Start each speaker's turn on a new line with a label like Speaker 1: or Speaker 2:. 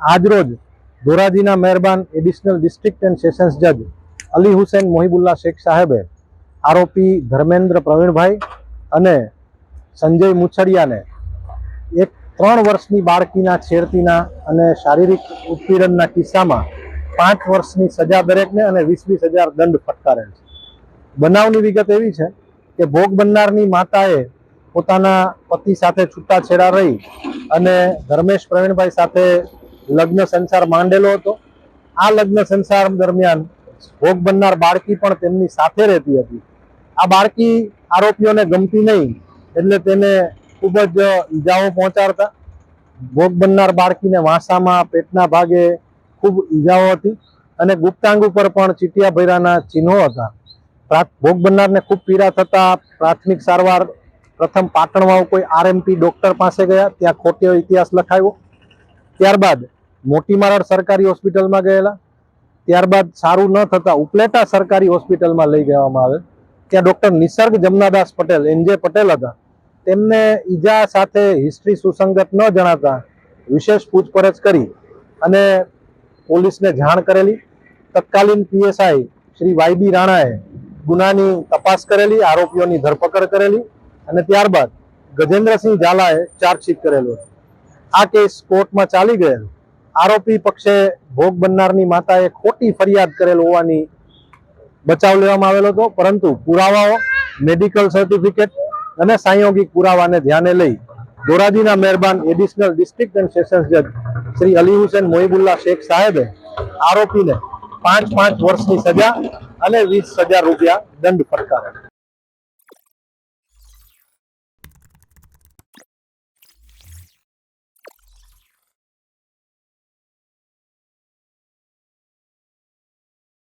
Speaker 1: આજરોજ ધોરાજીના મહેરબાન additional district and sessions જજ અલી હુસેન મોહિબુલ્લા શેખ સાહેબે આરોપી ધર્મેન્દ્ર પ્રવીણભાઈ અને સંજય મુછડિયાને એક ત્રણ વર્ષની બાળકીના છેડતીના અને શારીરિક ઉત્પીડનના કિસ્સામાં પાંચ વર્ષની સજા દરેકને અને વીસ વીસ હજાર દંડ ફટકારેલ છે. બનાવની વિગત એવી છે કે ભોગ બનનારની માતાએ પોતાના પતિ સાથે છૂટાછેડા રહી અને ધર્મેશ પ્રવીણભાઈ સાથે લગ્ન સંસાર માંડેલો હતો. આ લગ્ન સંસાર દરમિયાન ભોગ બનનાર બાળકી પણ તેમની સાથે રહેતી હતી. આ બાળકી આરોપીઓને ગમતી નહીં એટલે તેને ખૂબ જ ઈજાઓ પહોંચાડતા ભોગ બનનાર બાળકીને વાંસામાં પેટના ભાગે ખૂબ ઈજાઓ હતી અને ગુપ્તાંગ ઉપર પણ ચીટિયા ભૈરાના ચિહ્નો હતા. ભોગ બનનારને ખૂબ પીડા થતા પ્રાથમિક સારવાર પ્રથમ પાટણમાં કોઈ આરએમપી ડોક્ટર પાસે ગયા, ત્યાં ખોટો ઇતિહાસ લખાયો. ત્યારબાદ મોટી મારડ સરકારી હોસ્પિટલમાં ગયેલા. ત્યારબાદ સારું ન થતા ઉપલેટા સરકારી હોસ્પિટલમાં લઈ ગયામાં આવે. ત્યાં ડોક્ટર નિસર્ગ જમનાદાસ પટેલ એનજે પટેલ હતા. તેમને ઈજા સાથે હિસ્ટ્રી સુસંગત ન જણાતા વિશેષ પૂછપરછ કરી અને પોલીસને જાણ કરેલી. તત્કાલીન પીએસઆઈ શ્રી વાયબી રાણાએ ગુનાની તપાસ કરેલી, આરોપીઓની ધરપકડ કરેલી અને ત્યારબાદ ગજેન્દ્રસિંહ ઝાલાએ ચાર્જશીટ કરેલો આ કેસ કોર્ટમાં ચાલી ગયેલ. આરોપી પક્ષે ભોગ બનનારની માતાએ ખોટી ફરિયાદ કરેલ હોવાની બચાવ લેવામાં આવેલો હતો. પરંતુ પુરાવાઓ, મેડિકલ સર્ટિફિકેટ અને સાંયોગિક પુરાવાને ધ્યાને લઈ ધોરાજીના મહેરબાન એડિશનલ ડિસ્ટ્રિક્ટ એન્ડ સેશન્સ જજ શ્રી અલી હુસેન મોહિબુલ્લા શેખ સાહેબે આરોપીને પાંચ પાંચ વર્ષની સજા અને વીસ હજાર રૂપિયા દંડ ફટકાર્યો.